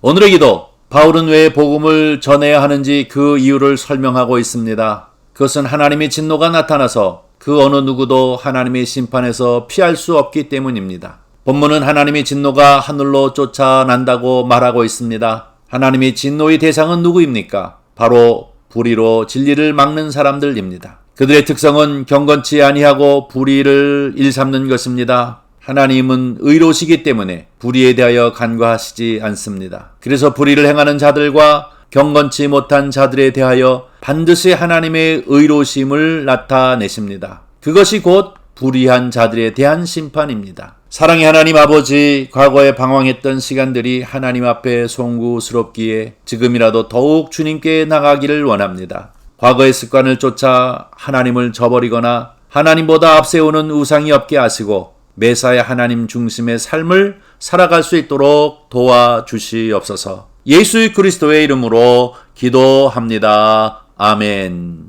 오늘의 기도, 바울은 왜 복음을 전해야 하는지 그 이유를 설명하고 있습니다. 그것은 하나님의 진노가 나타나서 그 어느 누구도 하나님의 심판에서 피할 수 없기 때문입니다. 본문은 하나님의 진노가 하늘로 쫓아난다고 말하고 있습니다. 하나님의 진노의 대상은 누구입니까? 바로 불의로 진리를 막는 사람들입니다. 그들의 특성은 경건치 아니하고 불의를 일삼는 것입니다. 하나님은 의로시기 때문에 불의에 대하여 간과하시지 않습니다. 그래서 불의를 행하는 자들과 경건치 못한 자들에 대하여 반드시 하나님의 의로심을 나타내십니다. 그것이 곧 불의한 자들에 대한 심판입니다. 사랑의 하나님 아버지, 과거에 방황했던 시간들이 하나님 앞에 송구스럽기에 지금이라도 더욱 주님께 나가기를 원합니다. 과거의 습관을 쫓아 하나님을 저버리거나 하나님보다 앞세우는 우상이 없게 하시고 매사에 하나님 중심의 삶을 살아갈 수 있도록 도와주시옵소서. 예수 그리스도의 이름으로 기도합니다. 아멘.